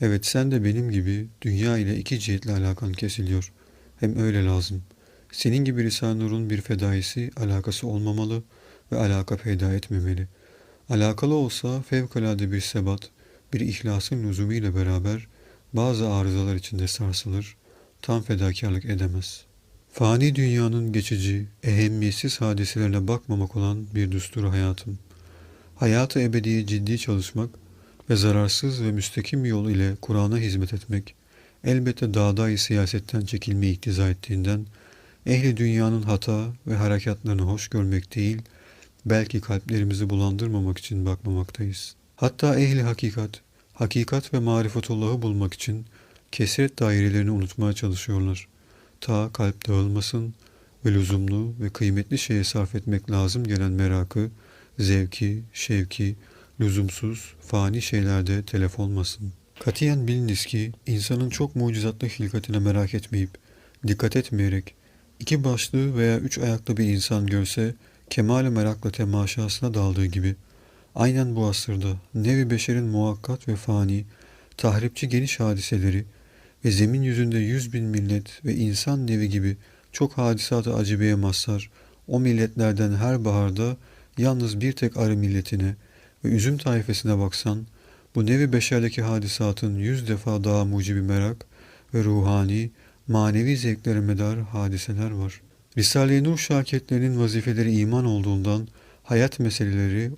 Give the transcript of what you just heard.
Evet sen de benim gibi dünya ile iki cihetle alakan kesiliyor. Hem öyle lazım. Senin gibi Risale-i Nur'un bir fedaisi alakası olmamalı ve alaka peyda etmemeli. Alakalı olsa fevkalade bir sebat, bir ihlasın lüzumu beraber bazı arızalar içinde sarsılır, tam fedakarlık edemez. Fani dünyanın geçici, ehemmiyetsiz hadiselerine bakmamak olan bir düsturu hayatım. Hayatı ebediye ciddi çalışmak ve zararsız ve müstakim yol ile Kur'an'a hizmet etmek, elbette dağdayı siyasetten çekilmeyi iktiza ettiğinden, ehli dünyanın hata ve harekatlarını hoş görmek değil, belki kalplerimizi bulandırmamak için bakmamaktayız. Hatta ehli hakikat, hakikat ve marifetullah'ı bulmak için kesret dairelerini unutmaya çalışıyorlar. Ta kalp dağılmasın ve lüzumlu ve kıymetli şeye sarf etmek lazım gelen merakı, zevki, şevki, lüzumsuz, fani şeylerde telef olmasın. Katiyen biliniz ki insanın çok mucizatlı hilkatine merak etmeyip, dikkat etmeyerek, iki başlı veya üç ayaklı bir insan görse, kemal merakla temaşasına daldığı gibi, aynen bu asırda nevi beşerin muhakkat ve fani, tahripçi geniş hadiseleri ve zemin yüzünde yüz bin millet ve insan nevi gibi çok hadisatı acibeye mazhar, o milletlerden her baharda yalnız bir tek arı milletine ve üzüm taifesine baksan, bu nevi beşerdeki hadisatın yüz defa daha mucibi merak ve ruhani, manevi zevklere medar hadiseler var. Risale-i Nur şaketlerinin vazifeleri iman olduğundan hayat meseleleri